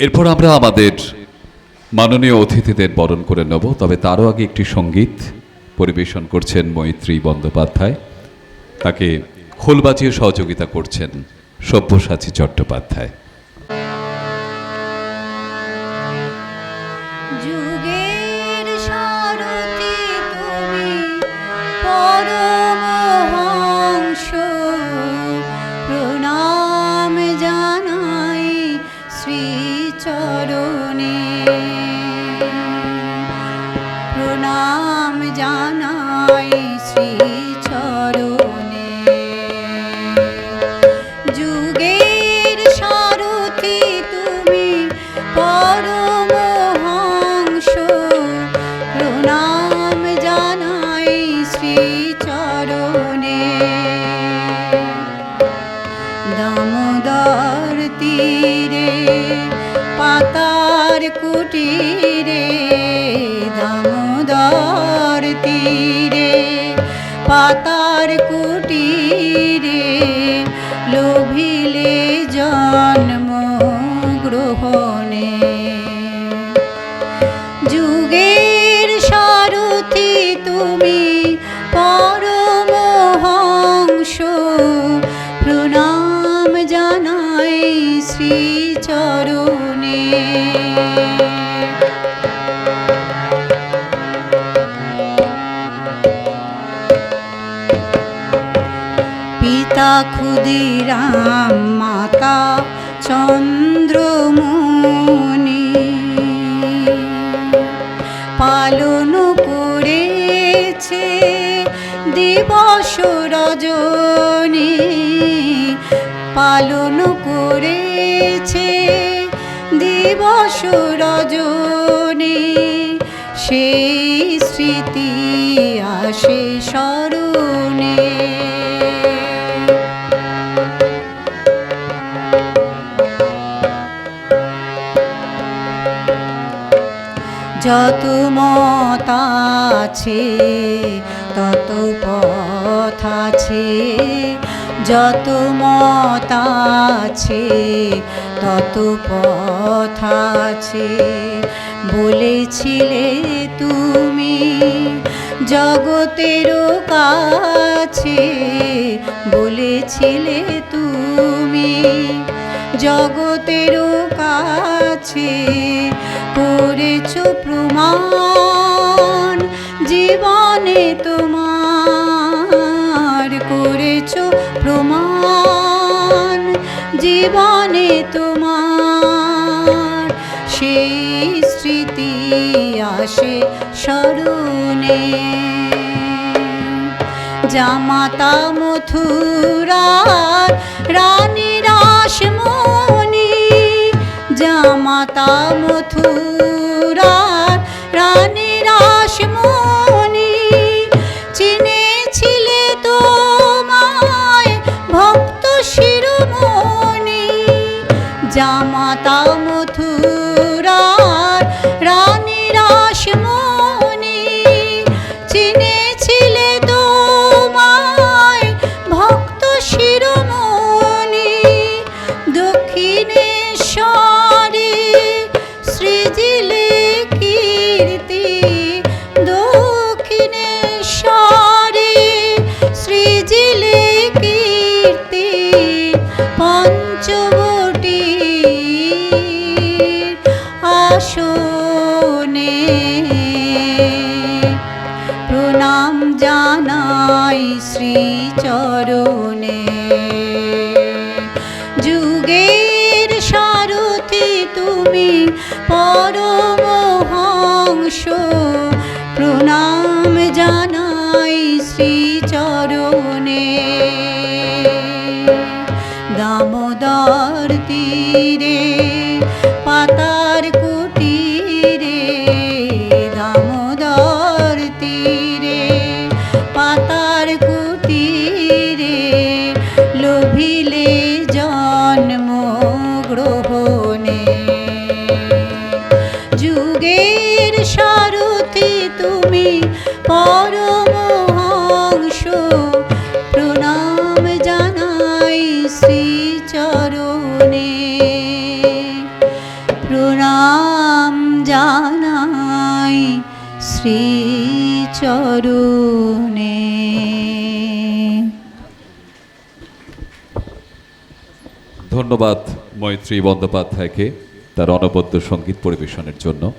এরপর আমরা আমাদের মাননীয় অতিথিদের বরণ করে নেব। তবে তারও আগে একটি সংগীত পরিবেশন করছেন মৈত্রী বন্দ্যোপাধ্যায়। তাকে খোল বাজিয়ে সহযোগিতা করছেন সব্যসাচী চট্টোপাধ্যায়। কুটিরে শ্রীচরণে পিতা ক্ষুদিরাম মাতা চন্দ্রমণি পালন করেছে দিবস রজনী পালন করেছে দিবস রজনী সেই স্মৃতি আসে স্মরণে। যত মত আছে তত পথ আছে। যত মত আছে, তত পথ আছে। বলেছিলে তুমি, জগতের কাছে। বলেছিলে তুমি, জগতের কাছে। করেছ প্রমাণ জীবনে তোমার তোমার। সেই স্মৃতি আসে স্মরণে। জামাতা মথুরার রানী রাসমণি জামাতা মথুরার জামাতা মথুরার রানী রাসমণি শ্রীচরণে যুগের সারথি তুমি পরমহংস প্রণাম জানাই শ্রীচরণে। দামোদর তীরে জানাই ধন্যবাদ মৈত্রী বন্দ্যোপাধ্যায়কে তার অনবদ্য সংগীত পরিবেশনের জন্য।